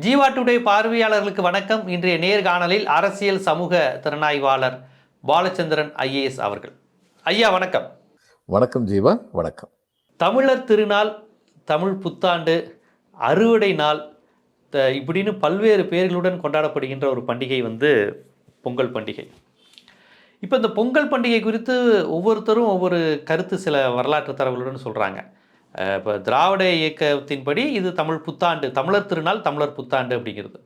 Jeeva today பார்வையாளர்களுக்கு வணக்கம். இன்றைய நேர்காணலில் அரசியல் சமூக திறனாய்வாளர் பாலச்சந்திரன் ஐஏஎஸ் அவர்கள். ஐயா வணக்கம். வணக்கம் ஜீவா வணக்கம். தமிழர் திருநாள் தமிழ் புத்தாண்டு அறுவடை நாள் த- இப்படின்னு பல்வேறு பேர்களுடன் கொண்டாடப்படுகின்ற ஒரு பண்டிகை வந்து பொங்கல் பண்டிகை. இப்போ இந்த பொங்கல் பண்டிகை குறித்து ஒவ்வொருத்தரும் ஒவ்வொரு கருத்து சில வரலாற்று தரவுகளுடன் சொல்கிறாங்க இப்போ திராவிட இயக்கத்தின்படி இது தமிழ் புத்தாண்டு தமிழர் திருநாள் தமிழர் புத்தாண்டு அப்படிங்கிறது.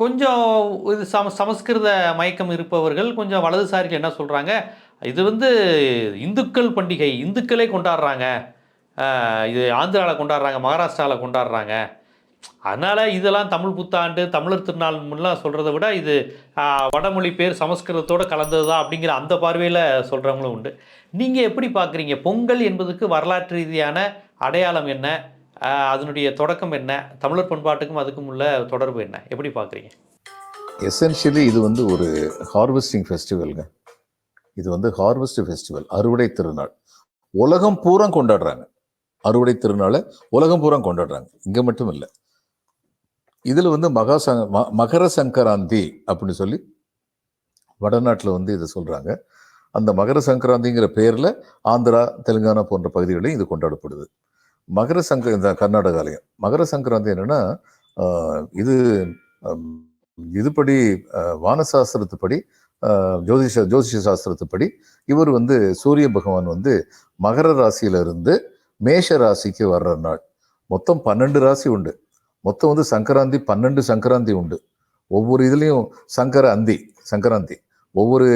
கொஞ்சம் இது சம சமஸ்கிருத மயக்கம் இருப்பவர்கள் கொஞ்சம் வலதுசாரிகள் என்ன சொல்கிறாங்க இது வந்து இந்துக்கள் பண்டிகை இந்துக்களே கொண்டாடுறாங்க. இது ஆந்திராவில் கொண்டாடுறாங்க மகாராஷ்டிராவில் கொண்டாடுறாங்க. அதனால் இதெல்லாம் தமிழ் புத்தாண்டு தமிழர் திருநாள் முன்னெல்லாம் சொல்கிறத விட இது வடமொழி பேர் சமஸ்கிருதத்தோடு கலந்தது தான் அப்படிங்கிற அந்த பார்வையில் சொல்கிறவங்களும் உண்டு. நீங்கள் எப்படி பார்க்குறீங்க? பொங்கல் என்பதுக்கு வரலாற்று ரீதியான அடையாளம் என்ன? அதனுடைய தொடக்கம் என்ன? தமிழர் பண்பாட்டுக்கும் அதுக்கும் உள்ள தொடர்பு என்ன? எப்படி பார்க்குறீங்க? எசென்ஷியலி இது வந்து ஒரு ஹார்வெஸ்டிங் ஃபெஸ்டிவல்ங்க இது வந்து ஹார்வெஸ்ட் ஃபெஸ்டிவல் அறுவடை திருநாள். உலகம் பூரா கொண்டாடுறாங்க. அறுவடை திருநாளை உலகம் பூரா கொண்டாடுறாங்க. இங்கே மட்டும் இல்லை. இதில் வந்து மகா சங்க ம- மகர சங்கராந்தி அப்படின்னு சொல்லி வடநாட்டில் வந்து இதை சொல்கிறாங்க அந்த மகர சங்கராந்திங்கிற பேரில் ஆந்திரா தெலுங்கானா போன்ற பகுதிகளையும் இது கொண்டாடப்படுது. மகர சங்க இந்த கர்நாடகாலையும். மகர சங்கராந்தி என்னென்னா இது இதுபடி வானசாஸ்திரத்துப்படி ஜோதிஷ ஜோதிஷ சாஸ்திரத்துப்படி இவர் வந்து சூரிய பகவான் வந்து மகர ராசியில இருந்து மேஷ ராசிக்கு வர்ற நாள். மொத்தம் பன்னெண்டு ராசி உண்டு. மொத்தம் வந்து சங்கராந்தி பன்னெண்டு சங்கராந்தி உண்டு. ஒவ்வொரு இதுலேயும் சங்கர அந்தி சங்கராந்தி. ஒவ்வொரு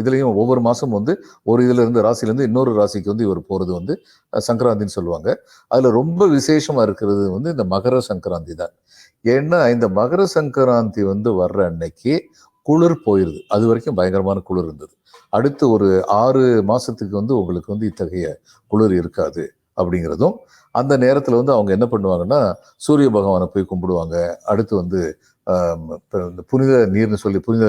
இதுலேயும் ஒவ்வொரு மாதமும் வந்து ஒரு இதுல இருந்து இன்னொரு ராசிக்கு வந்து இவர் போகிறது வந்து சங்கராந்தின்னு சொல்லுவாங்க. அதில் ரொம்ப விசேஷமாக இருக்கிறது வந்து இந்த மகர சங்கராந்தி தான். ஏன்னா இந்த மகர சங்கராந்தி வந்து வர்ற அன்னைக்கு குளிர் போயிருது. அது வரைக்கும் பயங்கரமான குளிர் இருந்தது. அடுத்து ஒரு ஆறு மாதத்துக்கு வந்து உங்களுக்கு வந்து இத்தகைய குளிர் இருக்காது அப்படிங்கிறதும் அந்த நேரத்துல வந்து அவங்க என்ன பண்ணுவாங்கன்னா சூரிய பகவானை போய் கும்பிடுவாங்க. அடுத்து வந்து இந்த புனித நீர்னு சொல்லி புனித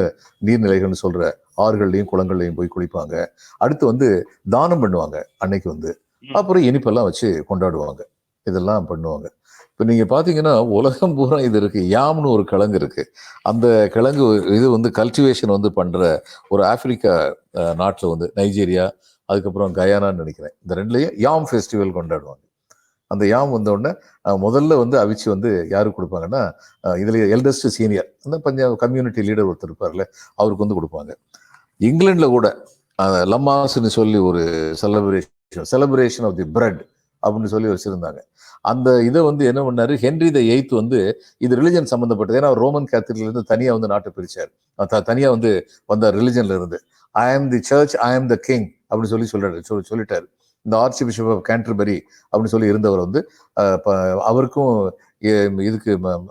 நீர்நிலைகள்னு சொல்ற ஆறுகள்லையும் குளங்கள்லையும் போய் குளிப்பாங்க. அடுத்து வந்து தானம் பண்ணுவாங்க அன்னைக்கு வந்து. அப்புறம் இனிப்பெல்லாம் வச்சு கொண்டாடுவாங்க. இதெல்லாம் பண்ணுவாங்க. இப்போ நீங்க பாத்தீங்கன்னா உலகம் பூரா இது இருக்கு. யாம்னு ஒரு கிழங்கு இருக்கு. அந்த கிழங்கு இது வந்து கல்டிவேஷன் வந்து பண்ற ஒரு ஆப்பிரிக்கா நாட்டுல வந்து நைஜீரியா அதுக்கப்புறம் கயானான்னு நினைக்கிறேன். இந்த ரெண்டுலயும் யாம் ஃபெஸ்டிவல் கொண்டாடுவாங்க. அந்த யாம் வந்த உடனே முதல்ல வந்து அவிச்சு வந்து யாருக்கு கொடுப்பாங்கன்னா இதில் எல்டஸ்ட் சீனியர் அந்த பஞ்சாப் கம்யூனிட்டி லீடர் ஒருத்தர் இருப்பார்ல அவருக்கு வந்து கொடுப்பாங்க. இங்கிலாண்டில் கூட லம்மாஸ்ன்னு சொல்லி ஒரு celebration celebration of the bread அப்படின்னு சொல்லி வச்சுருந்தாங்க. அந்த இதை வந்து என்ன பண்ணார் ஹென்ரி த எய்த் வந்து இது ரிலிஜன் சம்மந்தப்பட்டது ஏன்னா ரோமன் கேத்தலிக்லேருந்து தனியாக வந்து நாட்டை பிரித்தார் தனியாக வந்து வந்தார் ரிலிஜன்லேருந்து ஐ ஆம் தி சர்ச் ஐ ஆம் த கிங் அப்படின்னு சொல்லி சொல்றாரு சொல்லி சொல்லிட்டாரு. இந்த ஆர்ச்சி பிஷப் ஆஃப் கேன்டர்பரி அப்படின்னு சொல்லி இருந்தவர் வந்து அவருக்கும் எ- இதுக்கு ம-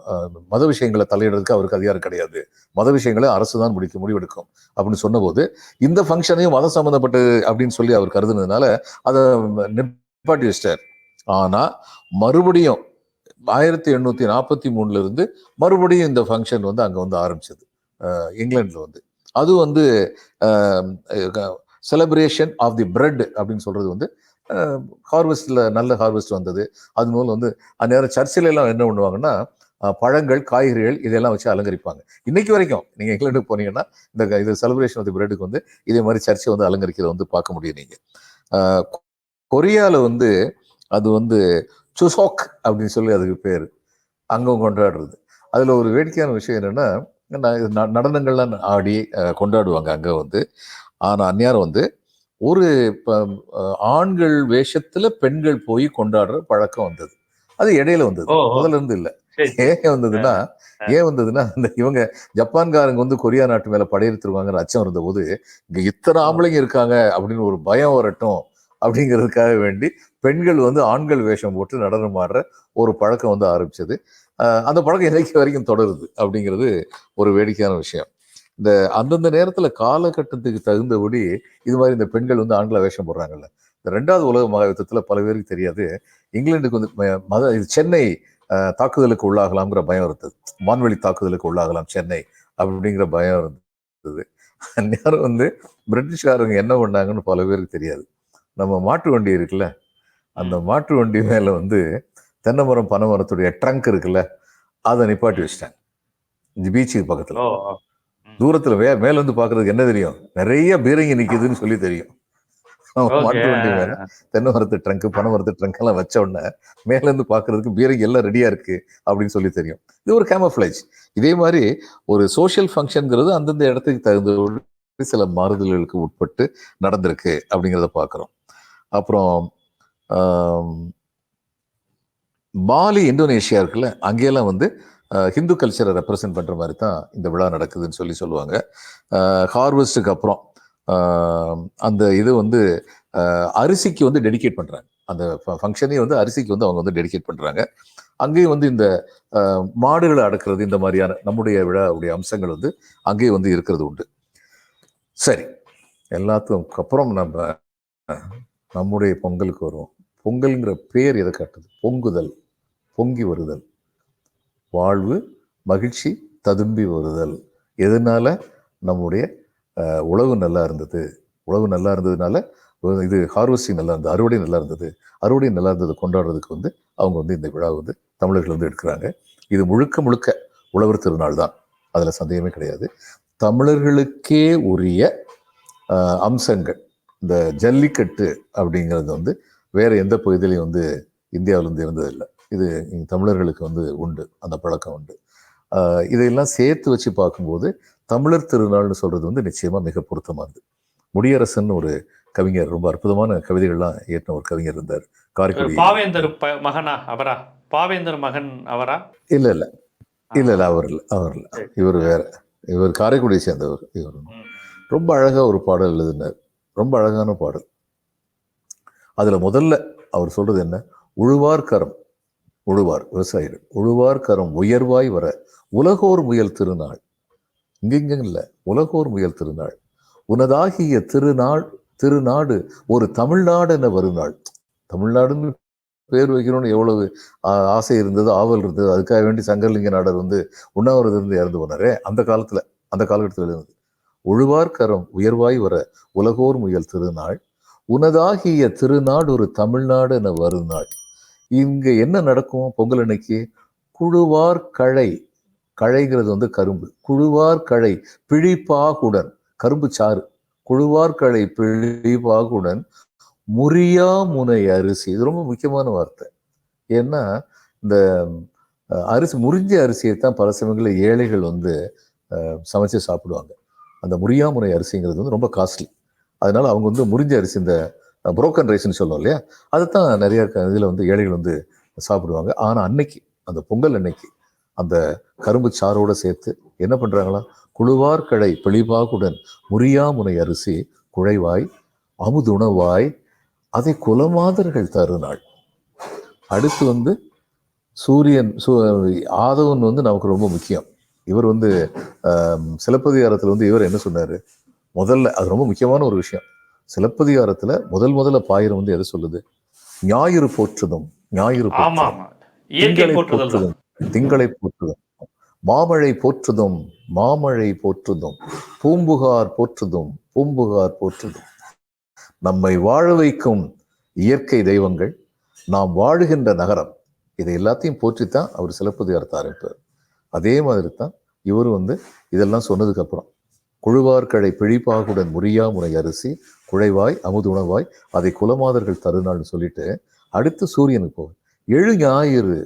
மத விஷயங்களை தலையிடுறதுக்கு அவருக்கு அதிகாரம் கிடையாது. மத விஷயங்களை அரசு தான் முடிக்க முடிவெடுக்கும் அப்படின்னு சொன்னபோது இந்த ஃபங்க்ஷனையும் மத சம்மந்தப்பட்டு அப்படின்னு சொல்லி அவர் கருதுனதுனால அதை நிப்பாட்டி வச்சிட்டார். ஆனால் மறுபடியும் ஆயிரத்தி எண்ணூத்தி நாற்பத்தி மூணுலேருந்து மறுபடியும் இந்த ஃபங்க்ஷன் வந்து அங்கே வந்து ஆரம்பிச்சது. இங்கிலாண்டில் வந்து. அது வந்து செலப்ரேஷன் ஆஃப் தி பிரெட் அப்படின்னு சொல்றது வந்து ஹார்வெஸ்ட்டில் நல்ல ஹார்வெஸ்ட் வந்தது. அது மூலம் வந்து அந்நேரம் சர்ச்சிலெல்லாம் என்ன பண்ணுவாங்கன்னா பழங்கள் காய்கறிகள் இதெல்லாம் வச்சு அலங்கரிப்பாங்க. இன்னைக்கு வரைக்கும் நீங்கள் இங்கிலாண்டுக்கு போனீங்கன்னா இந்த இது செலிப்ரேஷன் ஆஃப் தி பிரெட்டுக்கு வந்து இதே மாதிரி சர்ச்சை வந்து அலங்கரிக்கிறத வந்து பார்க்க முடியும் நீங்கள் கொரியாவில் வந்து அது வந்து சுசோக் அப்படின்னு சொல்லி அதுக்கு பேர். அங்கே கொண்டாடுறது. அதில் ஒரு வேடிக்கையான விஷயம் என்னென்னா நடனங்கள்லாம் ஆடி கொண்டாடுவாங்க அங்கே வந்து. ஆனால் அந்நேரம் வந்து ஒரு ஆண்கள் வேஷத்துல பெண்கள் போய் கொண்டாடுற பழக்கம் வந்தது. அது இடையில வந்தது. முதல்ல இருந்து இல்ல. ஏன் வந்ததுன்னா ஏன் வந்ததுன்னா அந்த இவங்க ஜப்பான்காரங்க வந்து கொரியா நாட்டு மேல படையெடுத்துருவாங்கிற அச்சம் இருந்த போது இங்க இத்தனை ஆம்பளைங்க இருக்காங்க அப்படின்னு ஒரு பயம் வரட்டும் அப்படிங்கிறதுக்காக வேண்டி பெண்கள் வந்து ஆண்கள் வேஷம் போட்டு நடனம் ஆடுற ஒரு பழக்கம் வந்து ஆரம்பிச்சது. அந்த பழக்கம் இன்னைக்கு வரைக்கும் தொடருது அப்படிங்கிறது ஒரு வேடிக்கையான விஷயம். இந்த அந்தந்த நேரத்துல காலகட்டத்துக்கு தகுந்தபடி இது மாதிரி இந்த பெண்கள் வந்து ஆண்களை வேஷம் போடுறாங்கல்ல. இந்த ரெண்டாவது உலக மகாயுத்தத்துல பல பேருக்கு தெரியாது. இங்கிலாந்துக்கு வந்து மத இது சென்னை தாக்குதலுக்கு உள்ளாகலாம்ங்கிற பயம் இருந்தது. வான்வெளி தாக்குதலுக்கு உள்ளாகலாம் சென்னை அப்படிங்கிற பயம் இருந்தது. அந்நேரம் வந்து பிரிட்டிஷ்காரங்க என்ன பண்ணாங்கன்னு பல பேருக்கு தெரியாது. நம்ம மாட்டு வண்டி இருக்குல்ல அந்த மாட்டு வண்டி மேல வந்து தென்னை மரம் பனை மரத்துடைய ட்ரங்க் இருக்குல்ல அதை நிப்பாட்டி வச்சிட்டாங்க. இந்த பீச்சுக்கு பக்கத்துல. தூரத்துல வே மேல இருந்து பாக்குறதுக்கு என்ன தெரியும்? நிறைய பீரங்கி நிக்குதுன்னு சொல்லி தெரியும். மாட்டு வண்டி மேல தென்னை மரத்து ட்ரங்க் பனை மரத்து ட்ரங்க் எல்லாம் வச்ச உடனே மேல இருந்து பாக்குறதுக்கு பீரங்கி எல்லாம் ரெடியா இருக்கு அப்படின்னு சொல்லி தெரியும். இது ஒரு கேமஃபிளேஜ் இதே மாதிரி ஒரு சோஷியல் ஃபங்க்ஷன்ங்கிறது அந்தந்த இடத்துக்கு தகுந்த சில மாறுதல்களுக்கு உட்பட்டு நடந்திருக்கு அப்படிங்கிறத பார்க்குறோம் அப்புறம் பாலி இந்தோனேஷியா இருக்குல்ல அங்கெல்லாம் வந்து ஹிந்து கல்ச்சரை ரெப்ரசென்ட் பண்ணுற மாதிரி தான் இந்த விழா நடக்குதுன்னு சொல்லி சொல்லுவாங்க. ஹார்வெஸ்ட்டுக்கு அப்புறம் அந்த இது வந்து அரிசிக்கு வந்து டெடிகேட் பண்ணுறாங்க அந்த ஃபங்க்ஷனே வந்து அரிசிக்கு வந்து அவங்க வந்து டெடிகேட் பண்ணுறாங்க அங்கேயும் வந்து இந்த மாடுகளை அடக்கிறது இந்த மாதிரியான நம்முடைய விழாவுடைய அம்சங்கள் வந்து அங்கேயும் வந்து இருக்கிறது உண்டு. சரி எல்லாத்துக்கும் அப்புறம் நம்ம நம்முடைய பொங்கலுக்கு வருவோம். பொங்கல்ங்கிற பேர் எதை காட்டுது? பொங்குதல் பொங்கி வருதல். வாழ்வு மகிழ்ச்சி ததும்பி வருதல். எதனால்? நம்முடைய உழவு நல்லா இருந்தது. உழவு நல்லா இருந்ததுனால இது ஹார்வெஸ்டிங் நல்லா இருந்தது. அறுவடை நல்லா இருந்தது. அறுவடை நல்லா இருந்தது. கொண்டாடுறதுக்கு வந்து அவங்க வந்து இந்த விழா வந்து தமிழர்கள் வந்து எடுக்கிறாங்க. இது முழுக்க முழுக்க உழவர் திருநாள் தான். அதில் சந்தேகமே கிடையாது. தமிழர்களுக்கே உரிய அம்சங்கள். இந்த ஜல்லிக்கட்டு அப்படிங்கிறது வந்து வேறு எந்த பகுதியிலையும் வந்து இந்தியாவிலேருந்து இருந்ததில்லை இது தமிழர்களுக்கு வந்து உண்டு. அந்த பழக்கம் உண்டு. இதையெல்லாம் சேர்த்து வச்சு பார்க்கும்போது தமிழர் திருநாள்னு சொல்றது வந்து நிச்சயமா மிக பொருத்தமானது. முடியரசன் ஒரு கவிஞர். ரொம்ப அற்புதமான கவிதைகள்லாம் இயற்றின ஒரு கவிஞர் இருந்தார். காரைக்குடி பாவேந்தர் மகனா? அவரா? பாவேந்தர் மகன் அவரா? இல்ல இல்ல. இல்ல இல்ல. அவர் இல்ல. அவர் இல்ல. இவர் வேற. இவர் காரைக்குடியை சேர்ந்தவர். இவர். ரொம்ப அழகா ஒரு பாடல் எழுதினார். ரொம்ப அழகான பாடல். அதுல முதல்ல அவர் சொல்றது என்ன? உழுவார் கரம். உழுவார். விவசாயிகள். உழுவார் கரம் உயர்வாய் வர உலகோர் முயல் திருநாள். இங்க இல்லை. உலகோர் முயல் திருநாள். உனதாகிய திருநாள் திருநாடு ஒரு தமிழ்நாடு என வருநாள். தமிழ்நாடுன்னு பேர் வைக்கணும்னு எவ்வளவு ஆசை இருந்தது ஆவல் இருந்தது அதுக்காக வேண்டி சங்கரலிங்க நாடர் வந்து உண்ணாவிரதம் இருந்து இறந்து போனாரே அந்த காலத்தில் அந்த காலகட்டத்தில் இருந்தது உழுவார் கரம் உயர்வாய் வர உலகோர் முயல் திருநாள். உனதாகிய திருநாடு ஒரு தமிழ்நாடு என வருநாள். இங்கே என்ன நடக்கும் பொங்கல் அன்னைக்கு? குழுவார் கழை. கழைங்கிறது வந்து கரும்பு. குழுவார் கழை. பிழிப்பாகுடன் கரும்பு சாறு. குழுவார் கழை பிழிப்பாகுடன் முறியா முனை அரிசி. இது ரொம்ப முக்கியமான வார்த்தை. ஏன்னா இந்த அரிசி முறிஞ்ச அரிசியை தான் பல சமயங்களில் ஏழைகள் வந்து சமைச்சு சாப்பிடுவாங்க. அந்த முறியாமுனை அரிசிங்கிறது வந்து ரொம்ப காஸ்ட்லி. அதனால அவங்க வந்து முறிஞ்ச அரிசி இந்த புரோக்கன் ரைஸ்னு சொல்லுவோம் இல்லையா? அதைத்தான் நிறைய இதில் வந்து ஏழைகள் வந்து சாப்பிடுவாங்க. ஆனால் அன்னைக்கு அந்த பொங்கல் அன்னைக்கு அந்த கரும்பு சாரோடு சேர்த்து என்ன பண்ணுறாங்களா குழுவார்கடை பிழிபாகுடன் முறியாமுனை அரிசி குழைவாய் அமுதுணவாய் அதை குலமாதர்கள் தருநாள். அடுத்து வந்து சூரியன் சூ ஆதவன் வந்து நமக்கு ரொம்ப முக்கியம். இவர் வந்து சிலப்பதிகாரத்தில் வந்து இவர் என்ன சொன்னார்? முதல்ல அது ரொம்ப முக்கியமான ஒரு விஷயம். சிலப்பதிகாரத்துல முதல் முதல்ல பாயிரம் வந்து எதை சொல்லுது? ஞாயிறு போற்றுதும் ஞாயிறு திங்களை. போற்றுதும் திங்களை போற்றுதும். மாமழை போற்றுதும் மாமழை போற்றுதும். பூம்புகார் போற்றுதும் பூம்புகார் போற்றுதும். நம்மை வாழ வைக்கும் இயற்கை தெய்வங்கள் நாம் வாழுகின்ற நகரம் இதை எல்லாத்தையும் போற்றித்தான் அவர் சிலப்பதிகாரத்தை ஆரம்பிப்பார் அதே மாதிரி தான் இவரும் வந்து இதெல்லாம் சொன்னதுக்கு அப்புறம் குழுவார்கடை பிழிப்பாகுடன் முறியா முனை அரிசி குழைவாய் அமுது உணவாய் அதை குலமாதர்கள் தருநாள்னு சொல்லிட்டு அடுத்து சூரியனுக்கு போகும் எழு ஞாயிறு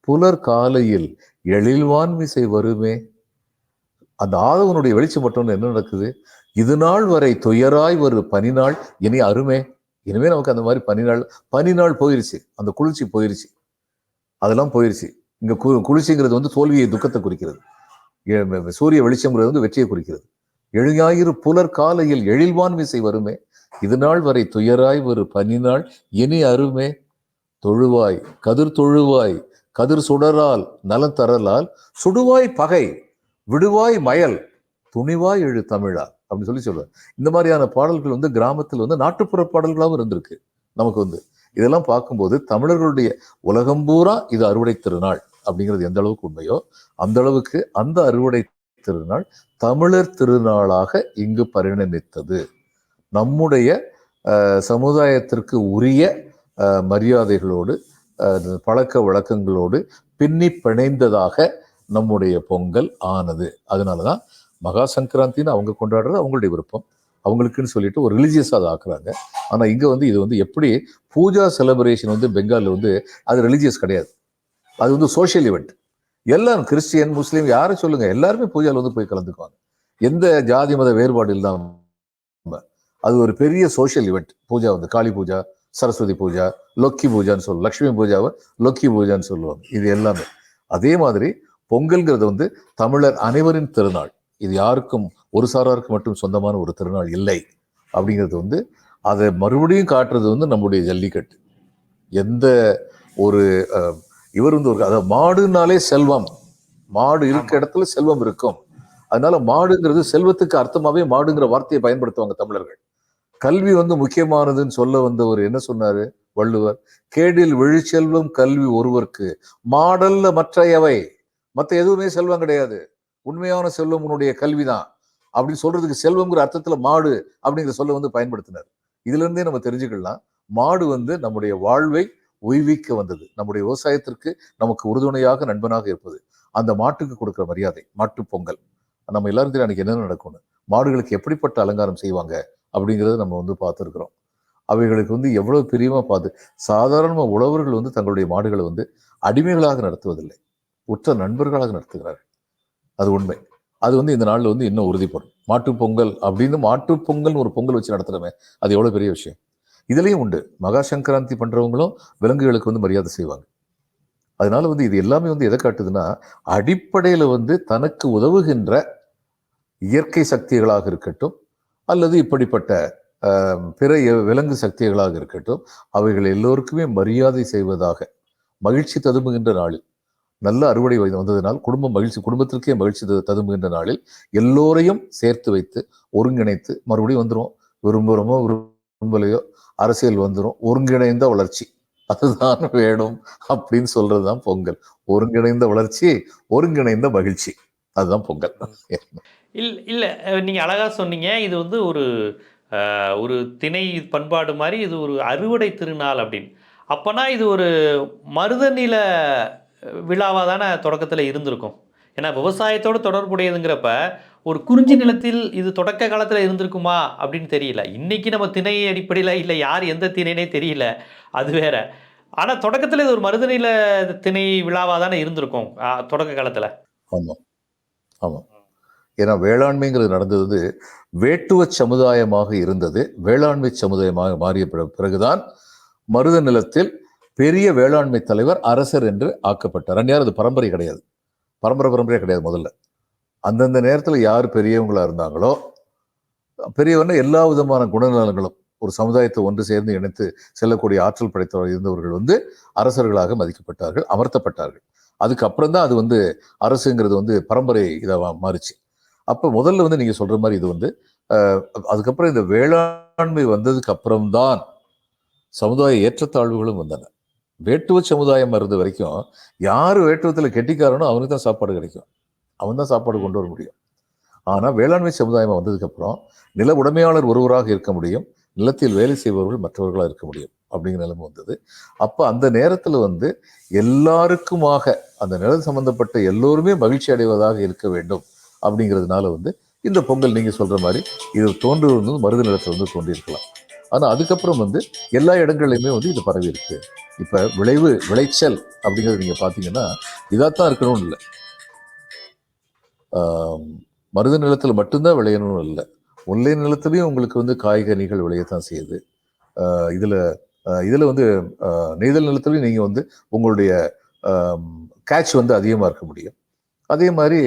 புலர் காலையில் எழில்வான்மிசை வருமே. அந்த ஆதவனுடைய வெளிச்சம் மட்டும் என்ன நடக்குது? இது நாள் வரை துயராய் ஒரு பனிநாள் இனி அருமே. இனிமே நமக்கு அந்த மாதிரி பனி நாள் பனி நாள் போயிருச்சு. அந்த குளிர்ச்சி போயிருச்சு. அதெல்லாம் போயிருச்சு. இங்கே கு குளிர்ச்சிங்கிறது வந்து தோல்வியை துக்கத்தை குறிக்கிறது. சூரிய வெளிச்சம்ங்கிறது வந்து வெற்றியை குறிக்கிறது. எழுஞாயிறு புலர் காலையில் எழில்வான் விசை வருமே. இது நாள் வரை துயராய் ஒரு பனி நாள் இனி அருமே. தொழுவாய் கதிர் தொழுவாய் கதிர் சுடரால் நலம் தரலால் சுடுவாய் பகை விடுவாய் மயல் துணிவாய் எழு தமிழா அப்படின்னு சொல்லி சொல்லுவார் இந்த மாதிரியான பாடல்கள் வந்து கிராமத்தில் வந்து நாட்டுப்புற பாடல்களாகவும் இருந்திருக்கு. நமக்கு வந்து இதெல்லாம் பார்க்கும்போது தமிழர்களுடைய உலகம் பூரா இது அறுவடை திருநாள் அப்படிங்கிறது எந்த அளவுக்கு உண்மையோ அந்த அளவுக்கு அந்த அறுவடை திருநாள் தமிழர் திருநாளாக இங்கு பரிணமித்தது. நம்முடைய சமுதாயத்திற்கு உரிய மரியாதைகளோடு பழக்க வழக்கங்களோடு பின்னி பிணைந்ததாக நம்முடைய பொங்கல் ஆனது. அதனால தான் மகா சங்கராந்தின்னு அவங்க கொண்டாடுறது அவங்களுடைய விருப்பம். அவங்களுக்குன்னு சொல்லிட்டு ஒரு ரிலீஜியஸாக அதை ஆக்குறாங்க. ஆனால் இங்கே வந்து இது வந்து எப்படி பூஜா செலிப்ரேஷன் வந்து பெங்காலில் வந்து அது ரிலீஜியஸ் கிடையாது. அது வந்து சோஷியல் இவெண்ட் எல்லாரும் கிறிஸ்டியன் முஸ்லீம் யாரும் சொல்லுங்க. எல்லாருமே பூஜாவில் வந்து போய் கலந்துக்குவாங்க. எந்த ஜாதி மத வேறுபாடு இல்லாம. அது ஒரு பெரிய சோஷியல் ஈவெண்ட் பூஜா வந்து காளி பூஜா சரஸ்வதி பூஜா லொக்கி பூஜான்னு சொல்லுவோம் லக்ஷ்மி பூஜாவை லொக்கி பூஜான்னு சொல்லுவாங்க. இது எல்லாமே. அதே மாதிரி பொங்கல்ங்கிறது வந்து தமிழர் அனைவரின் திருநாள். இது யாருக்கும் ஒரு சாராருக்கு மட்டும் சொந்தமான ஒரு திருநாள் இல்லை. அப்படிங்கிறது வந்து அதை மறுபடியும் காட்டுறது வந்து நம்முடைய ஜல்லிக்கட்டு. எந்த ஒரு இவர் வந்து ஒரு அதாவது மாடுனாலே செல்வம். மாடு இருக்க இடத்துல செல்வம் இருக்கும். அதனால மாடுங்கிறது செல்வத்துக்கு அர்த்தமாவே மாடுங்கிற வார்த்தையை பயன்படுத்துவாங்க தமிழர்கள். கல்வி வந்து முக்கியமானதுன்னு சொல்ல வந்தவர் என்ன சொன்னாரு? வள்ளுவர் கேடில் விழிச்செல்வம் கல்வி ஒருவருக்கு மாடல்ல மற்றையவை. மற்ற எதுவுமே செல்வம் கிடையாது. உண்மையான செல்வம் உன்னுடைய கல்விதான். அப்படின்னு சொல்றதுக்கு செல்வம்ங்கிற அர்த்தத்துல மாடு அப்படிங்கிற சொல்ல வந்து பயன்படுத்தினார். இதுல இருந்தே நம்ம தெரிஞ்சுக்கலாம். மாடு வந்து நம்முடைய வாழ்வை உய்விக்க வந்தது. நம்முடைய விவசாயத்திற்கு நமக்கு உறுதுணையாக நண்பனாக இருப்பது. அந்த மாட்டுக்கு கொடுக்கிற மரியாதை மாட்டு பொங்கல். நம்ம எல்லாரும் தெரியும் அன்னைக்கு என்ன நடக்கும்னு? மாடுகளுக்கு எப்படிப்பட்ட அலங்காரம் செய்வாங்க? அப்படிங்கிறத நம்ம வந்து பார்த்துருக்குறோம். அவைகளுக்கு வந்து எவ்வளவு பிரியமா பார்த்து சாதாரணமாக உழவர்கள் வந்து தங்களுடைய மாடுகளை வந்து அடிமைகளாக நடத்துவதில்லை. உற்ற நண்பர்களாக நடத்துகிறார்கள். அது உண்மை. அது வந்து இந்த நாள்ல வந்து இன்னும் உறுதிப்படும். மாட்டுப் பொங்கல் அப்படின்னு மாட்டுப் பொங்கல்னு ஒரு பொங்கல் வச்சு நடத்துகிறோமே அது எவ்வளவு பெரிய விஷயம்? இதுலேயும் உண்டு. மகா சங்கராந்தி பண்ணுறவங்களும் விலங்குகளுக்கு வந்து மரியாதை செய்வாங்க. அதனால வந்து இது எல்லாமே வந்து எதை காட்டுதுன்னா அடிப்படையில் வந்து தனக்கு உதவுகின்ற இயற்கை சக்திகளாக இருக்கட்டும் அல்லது இப்படிப்பட்ட பிற விலங்கு சக்திகளாக இருக்கட்டும் அவைகள் எல்லோருக்குமே மரியாதை செய்வதாக மகிழ்ச்சி ததும்புகின்ற நாளில் நல்ல அறுவடை வந்ததினால் குடும்பம் மகிழ்ச்சி குடும்பத்திற்கே மகிழ்ச்சி ததுமுகின்ற ததும்புகின்ற நாளில் எல்லோரையும் சேர்த்து வைத்து ஒருங்கிணைத்து மறுபடியும் வந்துரும் விரும்புகிறோமோ விரும்பலையோ அரசியல் வந்துடும் ஒருங்கிணைந்த வளர்ச்சி. அதுதான் வேணும் அப்படின்னு சொல்றதுதான் பொங்கல். ஒருங்கிணைந்த வளர்ச்சி ஒருங்கிணைந்த மகிழ்ச்சி. அதுதான் பொங்கல். இல் இல்லை நீங்கள் அழகாக சொன்னீங்க. இது வந்து ஒரு ஒரு திணை பண்பாடு மாதிரி இது ஒரு அறுவடை திருநாள் அப்படின்னு. அப்போனா இது ஒரு மருதநில விழாவாக தானே தொடக்கத்தில் இருந்திருக்கும். ஏன்னா விவசாயத்தோடு தொடர்புடையதுங்கிறப்ப ஒரு குறிஞ்சி நிலத்தில் இது தொடக்க காலத்தில் இருந்திருக்குமா அப்படின்னு தெரியல. இன்னைக்கு நம்ம திணை அடிப்படையில் இல்லை யார் எந்த திணைனே தெரியல. அது வேற. ஆனால் தொடக்கத்தில் இது ஒரு மருதநில திணை விழாவாக தானே இருந்திருக்கும் தொடக்க காலத்தில். ஆமாம் ஆமாம் ஏன்னா வேளாண்மைங்கிறது நடந்தது வேட்டுவ சமுதாயமாக இருந்தது. வேளாண்மை சமுதாயமாக மாறிய பிற- பிறகுதான் மருத நிலத்தில் பெரிய வேளாண்மை தலைவர் அரசர் என்று ஆக்கப்பட்டார். அந்நியார் அது பரம்பரை கிடையாது. பரம்பரை பரம்பரையே கிடையாது முதல்ல. அந்தந்த நேரத்தில் யார் பெரியவங்களா இருந்தாங்களோ பெரியவர்னா எல்லா விதமான குணநலங்களும் ஒரு சமுதாயத்தை ஒன்று சேர்ந்து இணைத்து செல்லக்கூடிய ஆற்றல் படைத்தவர் இருந்தவர்கள் வந்து அரசர்களாக மதிக்கப்பட்டார்கள் அமர்த்தப்பட்டார்கள். அதுக்கப்புறம் தான் அது வந்து அரசுங்கிறது வந்து பரம்பரை இதாக மாறுச்சு. அப்போ முதல்ல வந்து நீங்க சொல்ற மாதிரி இது வந்து அதுக்கப்புறம் இந்த வேளாண்மை வந்ததுக்கு அப்புறம்தான் சமுதாய ஏற்றத்தாழ்வுகளும் வந்தன. வேட்டுவ சமுதாயம் இருந்த வரைக்கும் யார் வேட்டுவத்தில் கெட்டிக்காரனோ அவனுக்கு தான் சாப்பாடு கிடைக்கும். அவன் தான் சாப்பாடு கொண்டு வர முடியும். ஆனால் வேளாண்மை சமுதாயம் வந்ததுக்கப்புறம் நில உடைமையாளர் ஒருவராக இருக்க முடியும் நிலத்தில் வேலை செய்பவர்கள் மற்றவர்களாக இருக்க முடியும் அப்படிங்கிற நிலைமை வந்தது. அப்போ அந்த நேரத்தில் வந்து எல்லாருக்குமாக அந்த நிலம் சம்பந்தப்பட்ட எல்லோருமே மகிழ்ச்சி அடைவதாக இருக்க வேண்டும் அப்படிங்கிறதுனால வந்து இந்த பொங்கல் நீங்கள் சொல்கிற மாதிரி இது தோன்று வந்து மருத நிலத்தில் வந்து தோன்றியிருக்கலாம் ஆனால் அதுக்கப்புறம் வந்து எல்லா இடங்கள்லையுமே வந்து இது பரவி இருக்கு. இப்போ விளைவு விளைச்சல் அப்படிங்கிறது பார்த்தீங்கன்னா இதாக தான் இருக்கணும்னு இல்லை. மருத நிலத்துல மட்டும்தான் விளையணும்னு இல்லை. முல்லை நிலத்துலயும் உங்களுக்கு வந்து காய்கனிகள் விளையத்தான் செய்யுது. இதுல இதுல வந்து நெய்தல் நிலத்துலயும் நீங்க வந்து உங்களுடைய கேட்ச் வந்து அதிகமா இருக்க முடியும். அதே மாதிரி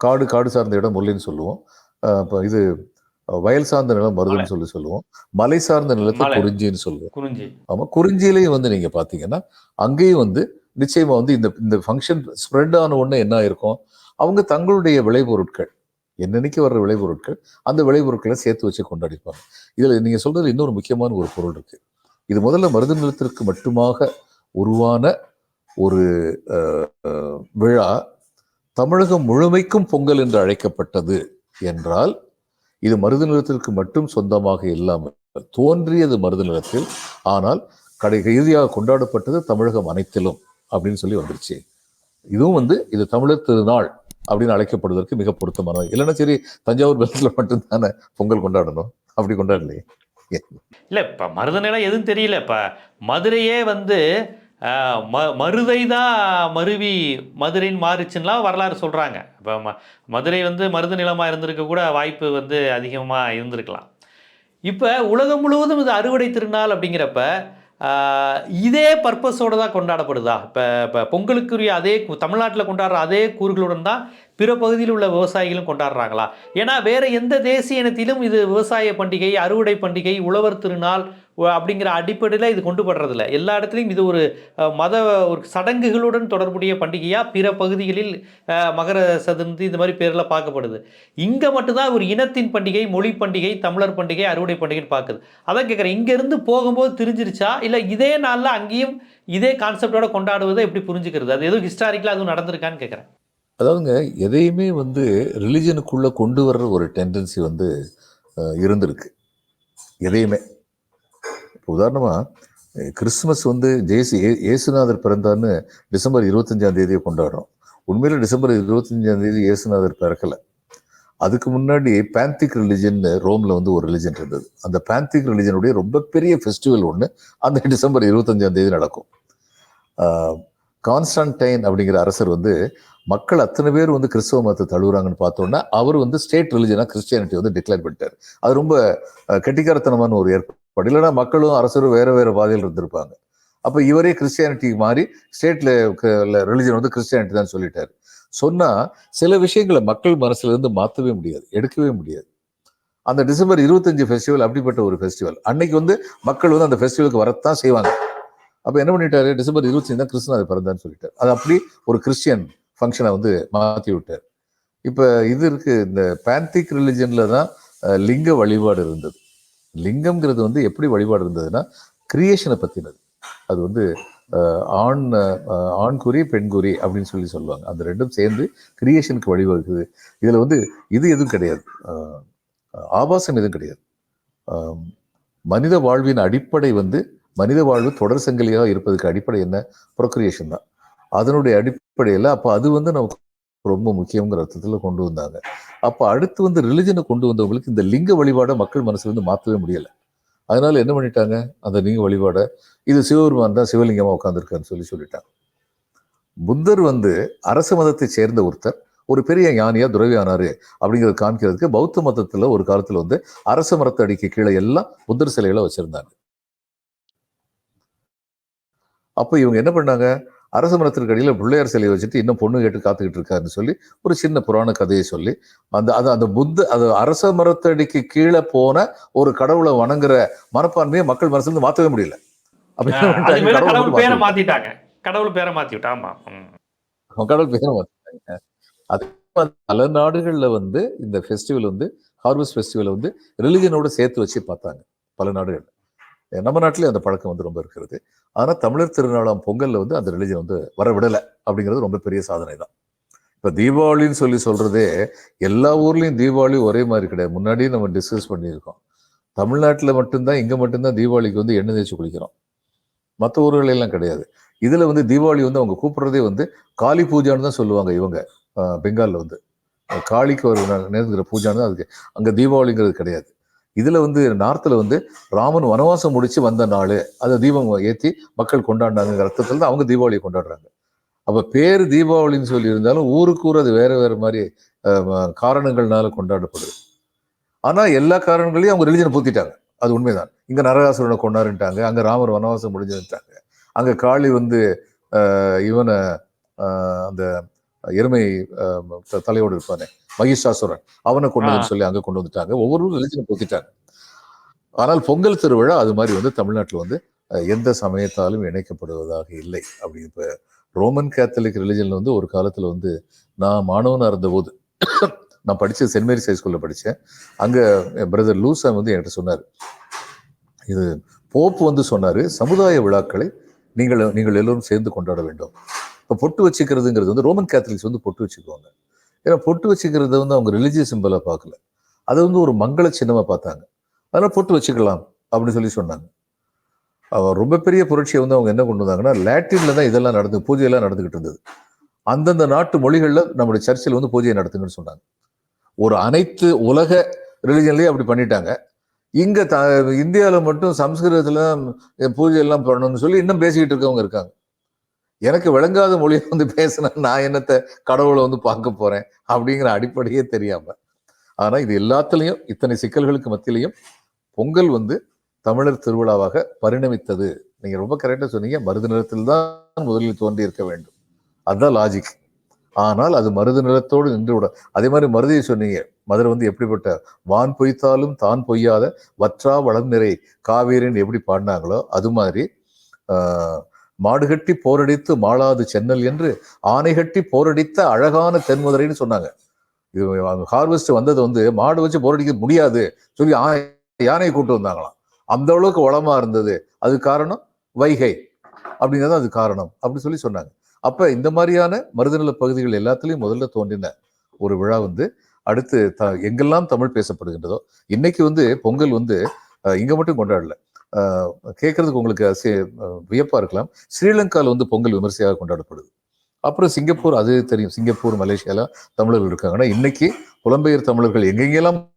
காடு காடு சார்ந்த இடம் முல்லைன்னு சொல்லுவோம். இப்போ இது வயல் சார்ந்த நிலம் மருதுன்னு சொல்லி சொல்லுவோம். மலை சார்ந்த நிலத்தை. குறிஞ்சின்னு சொல்லுவோம். குறிஞ்சி. ஆமா குறிஞ்சியிலையும் வந்து நீங்க பாத்தீங்கன்னா அங்கேயும் வந்து நிச்சயமா வந்து இந்த இந்த ஃபங்க்ஷன் ஸ்ப்ரெட் ஆன உடனே என்ன இருக்கும் அவங்க தங்களுடைய விளைபொருட்கள் என்னன்னைக்கு வர்ற விளைபொருட்கள் அந்த விளைபொருட்களை சேர்த்து வச்சு கொண்டாடிப்பாங்க. இதில் நீங்கள் சொல்றது இன்னொரு முக்கியமான ஒரு பொருள் இருக்கு. இது முதல்ல மருது நிலத்திற்கு மட்டுமாக உருவான ஒரு விழா தமிழகம் முழுமைக்கும் பொங்கல் என்று அழைக்கப்பட்டது என்றால் இது மருது நிலத்திற்கு மட்டும் சொந்தமாக இல்லாமல் தோன்றியது மருது நிலத்தில். ஆனால் கடை இறுதியாக கொண்டாடப்பட்டது தமிழகம் அனைத்திலும். அப்படின்னு சொல்லி வந்துருச்சு. இதுவும் வந்து இது தமிழர் திருநாள் அப்படின்னு அழைக்கப்படுவதற்கு மிக பொருத்தமானது. இல்லைன்னா சரி தஞ்சாவூர் பஸ்ல மட்டும்தானே பொங்கல் கொண்டாடணும்? அப்படி கொண்டாடலையே. இல்லை இப்போ மருத நிலம் எதுவும் தெரியல. இப்போ மதுரையே வந்து ம மருதை தான் மருவி மதுரைன்னு மாறிச்சுன்னா வரலாறு சொல்கிறாங்க இப்போ ம மதுரை வந்து மருத நிலமாக இருந்திருக்க கூட வாய்ப்பு வந்து அதிகமாக இருந்திருக்கலாம். இப்போ உலகம் முழுவதும் இது அறுவடை திருநாள் அப்படிங்கிறப்ப இதே பர்பஸோடு தான் கொண்டாடப்படுதா? இப்போ இப்போ பொங்கலுக்குரிய அதே தமிழ்நாட்டில் கொண்டாடுற அதே கூறுகளுடன் தான் பிற பகுதியில் உள்ள விவசாயிகளும் கொண்டாடுறாங்களா? ஏன்னா வேறு எந்த தேசிய இனத்திலும் இது விவசாய பண்டிகை அறுவடை பண்டிகை உழவர் திருநாள் அப்படிங்கிற அடிப்படையில் இது கொண்டு படுறதில்ல. எல்லா இடத்துலையும் இது ஒரு மத ஒரு சடங்குகளுடன் தொடர்புடைய பண்டிகையாக பிற பகுதிகளில் மகர சதுர்த்தி இந்த மாதிரி பேரில் பார்க்கப்படுது. இங்கே மட்டும்தான் ஒரு இனத்தின் பண்டிகை மொழி பண்டிகை தமிழர் பண்டிகை அறுவடை பண்டிகைன்னு பார்க்குது. அதான் கேட்குறேன் இங்கேருந்து போகும்போது தெரிஞ்சிருச்சா? இல்லை இதே நாளில் அங்கேயும் இதே கான்செப்டோட கொண்டாடுவதை எப்படி புரிஞ்சுக்கிறது? அது எதுவும் ஹிஸ்டாரிக்கலாக அதுவும் நடந்திருக்கான்னு கேட்குறேன் அதாவதுங்க எதையுமே வந்து ரிலிஜனுக்குள்ளே கொண்டு வர்ற ஒரு டெண்டன்சி வந்து இருந்திருக்கு. எதையுமே. உதாரணமாக கிறிஸ்துமஸ் வந்து ஜெயசு ஏ- ஏசுநாதர் பிறந்தான்னு டிசம்பர் இருபத்தஞ்சாம் தேதியை கொண்டாடுறோம். உண்மையில் டிசம்பர் இருபத்தஞ்சாம் தேதி இயேசுநாதர் பிறக்கல. அதுக்கு முன்னாடி பேந்திக் ரிலிஜன் ரோமில் வந்து ஒரு ரிலிஜன் இருந்தது. அந்த பேந்திக் ரிலிஜனுடைய ரொம்ப பெரிய ஃபெஸ்டிவல் ஒன்று அந்த டிசம்பர் இருபத்தஞ்சாம் தேதி நடக்கும். கான்ஸ்டன்டைன் அப்படிங்கிற அரசர் வந்து மக்கள் அத்தனை பேர் வந்து கிறிஸ்தவ மதத்தை தழுவுறாங்கன்னு பார்த்தோன்னா அவர் வந்து ஸ்டேட் ரிலிஜனாக கிறிஸ்டியானிட்டி வந்து டிக்ளேர் பண்ணிட்டார். அது ரொம்ப கெட்டிக்காரத்தனமான ஒரு ஏற்பாடு. இல்லைன்னா மக்களும் அரசரும் வேறு வேறு பாதையில் இருந்திருப்பாங்க. அப்போ இவரே கிறிஸ்டியானிட்டி மாறி ஸ்டேட்டில் ரிலிஜன் வந்து கிறிஸ்டியானிட்டி தான் சொல்லிட்டாரு. சொன்னால் சில விஷயங்களை மக்கள் மனசுலேருந்து மாற்றவே முடியாது எடுக்கவே முடியாது. அந்த டிசம்பர் இருபத்தஞ்சு ஃபெஸ்டிவல் அப்படிப்பட்ட ஒரு ஃபெஸ்டிவல் அன்னைக்கு வந்து மக்கள் வந்து அந்த ஃபெஸ்டிவலுக்கு வரத்தான் செய்வாங்க. அப்போ என்ன பண்ணிட்டாரு? டிசம்பர் இருபத்தஞ்சு தான் கிறிஸ்துநாதர் பிறந்தான்னு சொல்லிட்டார். அது அப்படி ஒரு கிறிஸ்டியன் ஃபங்க்ஷனை வந்து மாற்றி விட்டார். இப்போ இது இருக்குது இந்த பேந்திக் ரிலிஜனில் தான் லிங்க வழிபாடு இருந்தது. லிங்கம்ங்கிறது வந்து எப்படி வழிபாடு இருந்ததுன்னா கிரியேஷனை பற்றினது அது வந்து ஆண் ஆண் குறி பெண் குறி அப்படின்னு சொல்லி சொல்லுவாங்க. அந்த ரெண்டும் சேர்ந்து கிரியேஷனுக்கு வழிவகுக்குது. இதில் வந்து இது எதுவும் கிடையாது. ஆபாசம் எதுவும் கிடையாது. மனித வாழ்வின் அடிப்படை வந்து மனித வாழ்வு தொடர் சங்கிலியாக இருப்பதுக்கு அடிப்படை என்ன? ப்ரொக்ரியேஷன் தான். அதனுடைய அடிப்படையில் அப்போ அது வந்து நமக்கு ரொம்ப முக்கியங்கிற அர்த்தத்தில் கொண்டு வந்தாங்க. அப்போ அடுத்து வந்து ரிலிஜனை கொண்டு வந்தவங்களுக்கு இந்த லிங்க வழிபாடை மக்கள் மனசுல இருந்து மாற்றவே முடியலை. அதனால என்ன பண்ணிட்டாங்க? அந்த லிங்க வழிபாடை இது சிவபெருமான் தான் சிவலிங்கமா உட்காந்துருக்காருன்னு சொல்லி சொல்லிட்டாங்க. புத்தர் வந்து அரச மதத்தை சேர்ந்த ஒருத்தர் ஒரு பெரிய ஞானியாக துறவியானார் அப்படிங்கிறத காமிக்கிறதுக்கு பௌத்த மதத்துல ஒரு காலத்துல வந்து அரச மரத்தை அடிக்கு கீழே எல்லாம் புத்தர் சிலைகளை வச்சிருந்தாங்க. அப்போ இவங்க என்ன பண்ணாங்க? அரச மரத்திற்கு அடியில் பிள்ளையார் சிலையை வச்சுட்டு இன்னும் பொண்ணு கேட்டு காத்துக்கிட்டு இருக்காருன்னு சொல்லி ஒரு சின்ன புராண கதையை சொல்லி அந்த அது அந்த புத்த அது அரச மரத்தடிக்கு கீழே போன ஒரு கடவுளை வணங்குற மனப்பான்மையை மக்கள் மனசுல இருந்து மாற்றவே முடியல. அப்ப என்ன அது பண்ணிட்டாங்க? மேல கடவுளை கடவுள் மட்டும் பேரை மாத்தி மாத்திட்டாங்க. கடவுள் பேரை மாத்தி விட்டா ஆமா. ம். விட்டாங்க. கடவுள் பேரை மாத்திட்டாங்க. அது மாதிரி பல நாடுகள்ல வந்து இந்த ஃபெஸ்டிவல் வந்து ஹார்வெஸ்ட் ஃபெஸ்டிவல் வந்து ரிலிஜனோட சேர்த்து வச்சு பார்த்தாங்க. பல நாடுகள் நம்ம நாட்டிலே அந்த பழக்கம் வந்து ரொம்ப இருக்கிறது. ஆனால் தமிழர் திருநாளாம் பொங்கலில் வந்து அந்த ரிலிஜன் வந்து வர விடலை அப்படிங்கிறது ரொம்ப பெரிய சாதனை தான். இப்போ தீபாவளின்னு சொல்லி சொல்கிறதே எல்லா ஊர்லேயும் தீபாவளி ஒரே மாதிரி கிடையாது. முன்னாடியே நம்ம டிஸ்கஸ் பண்ணியிருக்கோம். தமிழ்நாட்டில் மட்டும்தான் இங்கே மட்டும்தான் தீபாவளிக்கு வந்து எண்ணெய் தேய்ச்சி குளிக்கிறோம். மற்ற ஊர்களெல்லாம் கிடையாது. இதில் வந்து தீபாவளி வந்து அவங்க கூப்பிட்றதே வந்து காளி பூஜான்னு தான் சொல்லுவாங்க இவங்க பெங்காலில் வந்து. காளிக்கு ஒரு நே- பூஜான்னு தான் அதுக்கு அங்கே தீபாவளிங்கிறது கிடையாது. இதில் வந்து நார்த்தில் வந்து ராமன் வனவாசம் முடித்து வந்த நாள் அதை தீபம் ஏற்றி மக்கள் கொண்டாடினாங்கிற ரத்தத்தில் தான் அவங்க தீபாவளியை கொண்டாடுறாங்க. அப்போ பேர் தீபாவளின்னு சொல்லி இருந்தாலும் ஊருக்கு ஊர் அது வேறு வேறு மாதிரி காரணங்கள்னால கொண்டாடப்படுது. ஆனால் எல்லா காரணங்களையும் அவங்க ரிலிஜனை பூத்திட்டாங்க அது உண்மைதான். இங்கே நரகாசுரனை கொண்டாருன்ட்டாங்க அங்கே ராமர் வனவாசம் முடிஞ்சுட்டாங்க அங்கே காளி வந்து இவனை அந்த எருமை தலையோடு இருப்பானே மகிஷாசுரன். அவனை கொண்டு வந்து சொல்லி அங்க கொண்டு வந்துட்டாங்க. ஒவ்வொரு ரிலிஜனை பூத்திட்டாங்க. ஆனால் பொங்கல் திருவிழா அது மாதிரி வந்து தமிழ்நாட்டில் வந்து எந்த சமயத்தாலும் இணைக்கப்படுவதாக இல்லை. அப்படி இப்போ ரோமன் கேத்தலிக் ரிலிஜன்ல வந்து ஒரு காலத்துல வந்து நான் மாணவனா இருந்தபோது நான் படிச்சது சென்ட் மேரிஸ் ஹைஸ்கூல்ல படித்தேன் அங்கே பிரதர் லூசா வந்து என்கிட்ட சொன்னார். இது போப் வந்து சொன்னார் சமுதாய விழாக்களை நீங்கள் நீங்கள் எல்லோரும் சேர்ந்து கொண்டாட வேண்டும். இப்போ பொட்டு வச்சுக்கிறதுங்கிறது வந்து ரோமன் கேத்தலிக்ஸ் வந்து பொட்டு வச்சுக்குவாங்க. ஏன்னா பொட்டு வச்சுக்கிறத வந்து அவங்க ரிலிஜியஸ் சிம்பிளாக பார்க்கல. அதை வந்து ஒரு மங்கள சின்னமாக பார்த்தாங்க. அதனால் பொட்டு வச்சுக்கலாம் அப்படின்னு சொல்லி சொன்னாங்க. அவ ரொம்ப பெரிய புரட்சியை வந்து அவங்க என்ன கொண்டு வந்தாங்கன்னா லாட்டினில் தான் இதெல்லாம் நடந்து பூஜையெல்லாம் நடந்துகிட்டு இருந்தது. அந்தந்த நாட்டு மொழிகளில் நம்முடைய சர்ச்சில் வந்து பூஜையை நடத்துங்கன்னு சொன்னாங்க. ஒரு அனைத்து உலக ரிலிஜன்லேயே அப்படி பண்ணிட்டாங்க. இங்கே த இந்தியாவில் மட்டும் சம்ஸ்கிருதத்தில் பூஜை எல்லாம் பண்ணணும்னு சொல்லி இன்னும் பேசிக்கிட்டு இருக்கவங்க இருக்காங்க. எனக்கு விளங்காத மொழியை வந்து பேசினா நான் என்னத்தை கடவுளை வந்து பார்க்க போறேன் அப்படிங்கிற அடிப்படையே தெரியாம. ஆனா இது எல்லாத்துலேயும் இத்தனை சிக்கல்களுக்கு மத்தியிலையும் பொங்கல் வந்து தமிழர் திருவிழாவாக பரிணமித்தது. நீங்க ரொம்ப கரெக்டா சொன்னீங்க. மருது நிறத்தில் தான் முதலில் தோன்றி இருக்க வேண்டும். அதுதான் லாஜிக் ஆனால் அது மருது நிலத்தோடு நின்று விட அதே மாதிரி மருதியை சொன்னீங்க. மதுரை வந்து எப்படிப்பட்ட வான் பொய்த்தாலும் தான் பொய்யாத வற்றா வளம் நிறை காவேரின்னு எப்படி பாடினாங்களோ அது மாதிரி மாடு கட்டி போரடித்து மாளாது சென்னல் என்று ஆனை கட்டி போரடித்த அழகான தென்முதிரைன்னு சொன்னாங்க. இது ஹார்வெஸ்ட் வந்தது வந்து மாடு வச்சு போரடிக்க முடியாது சொல்லி யானையை கூட்டு வந்தாங்களாம். அந்த அளவுக்கு வளமா இருந்தது. அது காரணம் வைகை அப்படிங்கிறது அது காரணம் அப்படின்னு சொல்லி சொன்னாங்க. அப்ப இந்த மாதிரியான மருதநில பகுதிகள் எல்லாத்துலேயும் முதல்ல தோன்றின ஒரு விழா வந்து அடுத்து த எங்கெல்லாம் தமிழ் பேசப்படுகின்றதோ இன்னைக்கு வந்து பொங்கல் வந்து இங்கே இங்க மட்டும் கொண்டாடல. கேட்கறதுக்கு உங்களுக்கு அசி- அஹ், வியப்பா இருக்கலாம். ஸ்ரீலங்கால வந்து பொங்கல் விமர்சையாக கொண்டாடப்படுது. அப்புறம் சிங்கப்பூர் அது தெரியும். சிங்கப்பூர் மலேசியால தமிழர்கள் இருக்காங்க. ஆனா இன்னைக்கு புலம்பெயர் தமிழர்கள் எங்கெங்கெல்லாம்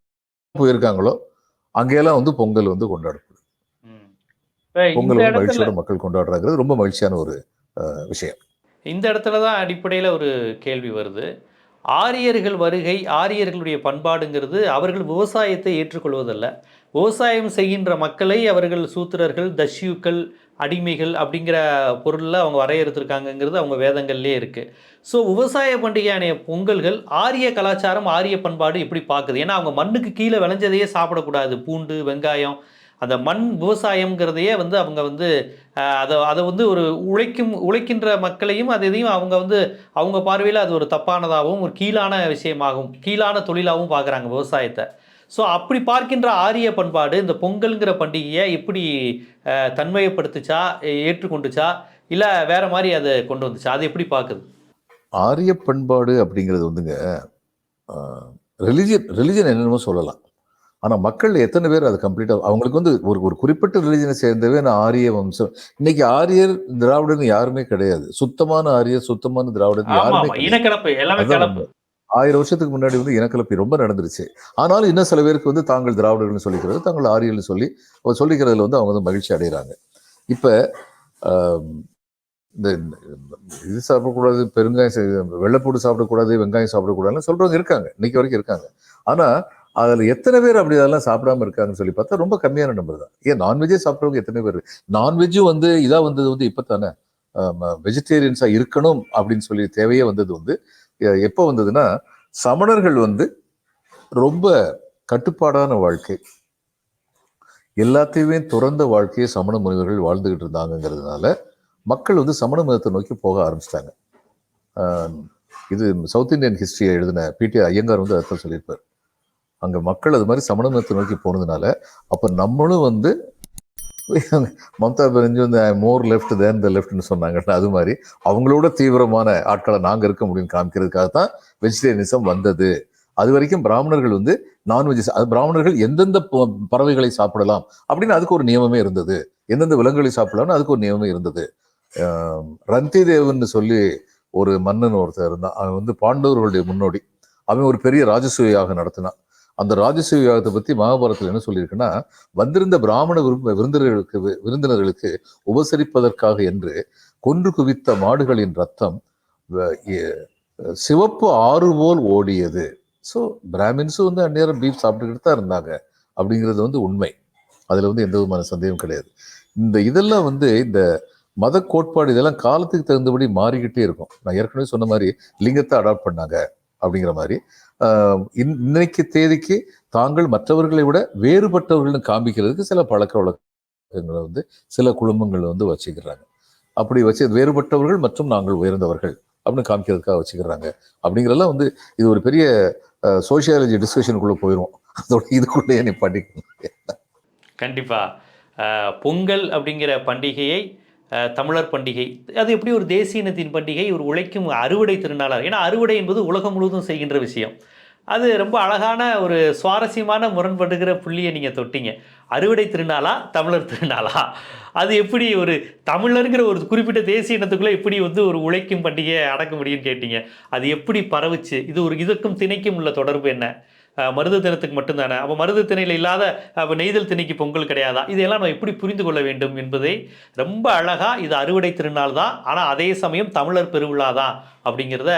போயிருக்காங்களோ அங்கெல்லாம் வந்து பொங்கல் வந்து கொண்டாடப்படுது. பொங்கல் வந்து மகிழ்ச்சியோட மக்கள் கொண்டாடுறாங்கிறது ரொம்ப மகிழ்ச்சியான ஒரு விஷயம். இந்த இடத்துல தான் அடிப்படையில் ஒரு கேள்வி வருது. ஆரியர்கள் வருகை ஆரியர்களுடைய பண்பாடுங்கிறது அவர்கள் விவசாயத்தை ஏற்றுக்கொள்வதல்ல. விவசாயம் செய்கின்ற மக்களை அவர்கள் சூத்திரர்கள் தஸ்யூக்கள் அடிமைகள் அப்படிங்கிற பொருளில் அவங்க வரையறுத்திருக்காங்கங்கிறது அவங்க வேதங்கள்லேயே இருக்குது ஸோ விவசாய பண்டிகையான பொங்கல்கள் ஆரிய கலாச்சாரம் ஆரிய பண்பாடு எப்படி பார்க்குது. ஏன்னா அவங்க மண்ணுக்கு கீழே விளைஞ்சதையே சாப்பிடக்கூடாது. பூண்டு வெங்காயம் அந்த மண் விவசாயம்ங்கிறதையே வந்து அவங்க வந்து அதை அதை வந்து ஒரு உழைக்கும் உழைக்கின்ற மக்களையும் அது எதையும் அவங்க வந்து அவங்க பார்வையில் அது ஒரு தப்பானதாகவும் ஒரு கீழான விஷயமாகவும் கீழான தொழிலாகவும் பார்க்குறாங்க விவசாயத்தை. ஸோ அப்படி பார்க்கின்ற ஆரிய பண்பாடு இந்த பொங்கல்ங்கிற பண்டிகையை எப்படி தன்மையப்படுத்துச்சா ஏற்றுக்கொண்டுச்சா இல்லை வேற மாதிரி அதை கொண்டு வந்துச்சா? அது எப்படி பார்க்குது ஆரிய பண்பாடு அப்படிங்கிறது வந்துங்க ரிலிஜியன் ரிலிஜன் என்னென்னமோ சொல்லலாம். ஆனா மக்கள் எத்தனை பேர் அது கம்ப்ளீட்டா அவங்களுக்கு வந்து ஒரு ஒரு குறிப்பிட்ட ரிலிஜனை சேர்ந்தவே நான் ஆரிய வம்சம். இன்னைக்கு ஆரியர் திராவிடர்னு யாருமே கிடையாது. சுத்தமான ஆரியர் சுத்தமான திராவிடர் ஆமா யாருமே. இனக்கலப்பு எல்லாமே ஆயிரம் வருஷத்துக்கு முன்னாடி வந்து இனக்கலப்பி ரொம்ப நடந்துருச்சு. ஆனாலும் இன்னும் சில பேருக்கு வந்து தாங்கள் திராவிடர்கள்னு சொல்லிக்கிறது தாங்கள் ஆரியல்னு சொல்லி சொல்லிக்கிறதுல வந்து அவங்க வந்து மகிழ்ச்சி அடைகிறாங்க. இப்போ இந்த இது சாப்பிடக்கூடாது பெருங்காயம் வெள்ளைப்பூடு சாப்பிடக்கூடாது வெங்காயம் சாப்பிடக்கூடாதுன்னு சொல்கிறவங்க இருக்காங்க. இன்னைக்கு வரைக்கும் இருக்காங்க. ஆனால் அதில் எத்தனை பேர் அப்படி அதெல்லாம் சாப்பிடாம இருக்காங்கன்னு சொல்லி பார்த்தா ரொம்ப கம்மியான நம்பர் தான். ஏன் நான்வெஜ்ஜே சாப்பிட்றவங்க எத்தனை பேர்? நான்வெஜ்ஜும் வந்து இதாக வந்தது வந்து இப்போ தானே வெஜிடேரியன்ஸாக இருக்கணும் அப்படின்னு சொல்லி தேவையே வந்தது வந்து எப்போ வந்ததுன்னா சமணர்கள் வந்து ரொம்ப கட்டுப்பாடான வாழ்க்கை. எல்லாத்தையுமே துறந்த வாழ்க்கையை சமண முனிவர்கள் வாழ்ந்துகிட்டு இருந்தாங்கங்கிறதுனால மக்கள் வந்து சமண மதத்தை நோக்கி போக ஆரம்பிச்சிட்டாங்க. இது சவுத் இந்தியன் ஹிஸ்டரியை எழுதின பிடி ஐயங்கார் வந்து அர்த்தம் சொல்லியிருப்பார். அங்கே மக்கள் அது மாதிரி சமண மதத்தை நோக்கி போனதுனால அப்போ நம்மளும் வந்து மம்தா பானர்ஜி வந்து மோர் லெஃப்ட் தேன் த லெஃப்ட்னு சொன்னாங்கல்ல அது மாதிரி அவங்களோட தீவிரமான ஆட்களை நாங்கள் இருக்க முடியும்னு காமிக்கிறதுக்காக தான் வெஜிடேரியனிசம் வந்தது. அது வரைக்கும் பிராமணர்கள் வந்து நான்வெஜ் அது பிராமணர்கள் எந்தெந்த ப- பறவைகளை சாப்பிடலாம் அப்படின்னு அதுக்கு ஒரு நியமமே இருந்தது. எந்தெந்த விலங்குகளை சாப்பிடலாம்னு அதுக்கு ஒரு நியமமே இருந்தது. ரந்தி தேவன் சொல்லி ஒரு மன்னன் ஒருத்தர் இருந்தான். அவன் வந்து பாண்டவர்களுடைய முன்னோடி. அவன் ஒரு பெரிய ராஜசூயாக நடத்தினான். அந்த ராஜசூய விவாகத்தை பத்தி மகாபாரத்தில் என்ன சொல்லியிருக்குன்னா வந்திருந்த பிராமண விரும்ப விருந்தினர்களுக்கு விருந்தினர்களுக்கு உபசரிப்பதற்காக என்று கொன்று குவித்த மாடுகளின் ரத்தம் வ- எ- சிவப்பு ஆறு போல் ஓடியது. ஸோ பிராமின்ஸும் வந்து அந்நேரம் பீஃப் சாப்பிட்டுக்கிட்டு தான் இருந்தாங்க அப்படிங்கிறது வந்து உண்மை. அதில் வந்து எந்த விதமான சந்தேகம் கிடையாது. இந்த இதெல்லாம் வந்து இந்த மத கோட்பாடு இதெல்லாம் காலத்துக்கு தகுந்தபடி மாறிக்கிட்டே இருக்கும். நான் ஏற்கனவே சொன்ன மாதிரி லிங்கத்தை அடாப்ட் பண்ணாங்க அப்படிங்கிற மாதிரி. இன்னைக்கு தேதிக்கு தாங்கள் மற்றவர்களை விட வேறுபட்டவர்கள்னு காமிக்கிறதுக்கு சில பழக்க வழக்கங்களை வந்து சில குடும்பங்கள் வந்து வச்சுக்கிறாங்க. அப்படி வச்சு வேறுபட்டவர்கள் மற்றும் நாங்கள் உயர்ந்தவர்கள் அப்படின்னு காமிக்கிறதுக்காக வச்சுக்கிறாங்க. அப்படிங்கிறதெல்லாம் வந்து இது ஒரு பெரிய சோசியாலஜி டிஸ்கஷனுக்குள்ள போயிடும் அதோட இதுக்குள்ளேயே நீ படிக்கணும் கண்டிப்பாக பொங்கல் அப்படிங்கிற பண்டிகையை தமிழர் பண்டிகை அது எப்படி ஒரு தேசிய இனத்தின் பண்டிகை ஒரு உழைக்கும் அறுவடை திருநாளாக ஏன்னா அறுவடை என்பது உலகம் முழுவதும் செய்கின்ற விஷயம். அது ரொம்ப அழகான ஒரு சுவாரஸ்யமான முரண்படுகிற புள்ளியை நீங்கள் தொட்டீங்க. அறுவடை திருநாளா தமிழர் திருநாளா? அது எப்படி ஒரு தமிழருங்கிற ஒரு குறிப்பிட்ட தேசிய இனத்துக்குள்ளே எப்படி வந்து ஒரு உழைக்கும் பண்டிகையை அடக்க முடியும்னு கேட்டீங்க. அது எப்படி பரவுச்சு? இது ஒரு இதற்கும் திணைக்கும் உள்ள தொடர்பு என்ன? மருது தினத்துக்கு மட்டும்தானே? அப்போ மருது திணையில் இல்லாத அப்போ நெய்தல் திணைக்கு பொங்கல் கிடையாதா? இதையெல்லாம் நம்ம எப்படி புரிந்து கொள்ள வேண்டும் என்பதை ரொம்ப அழகாக இது அறுவடை திருநாள் தான். ஆனால் அதே சமயம் தமிழர் பெருவிழா தான் அப்படிங்கிறத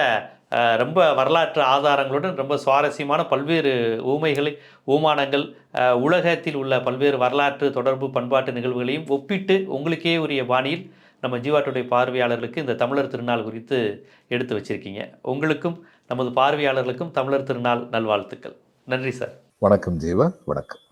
ரொம்ப வரலாற்று ஆதாரங்களுடன் ரொம்ப சுவாரஸ்யமான பல்வேறு ஊமைகளை ஊமானங்கள் உலகத்தில் உள்ள பல்வேறு வரலாற்று தொடர்பு பண்பாட்டு நிகழ்வுகளையும் ஒப்பிட்டு உங்களுக்கே உரிய பாணியில் நம்ம ஜீவாட்டுடைய பார்வையாளர்களுக்கு இந்த தமிழர் திருநாள் குறித்து எடுத்து வச்சிருக்கீங்க. உங்களுக்கும் நமது பார்வையாளர்களுக்கும் தமிழர் திருநாள் நல்வாழ்த்துக்கள். நன்றி சார். வணக்கம் ஜீவா வணக்கம்.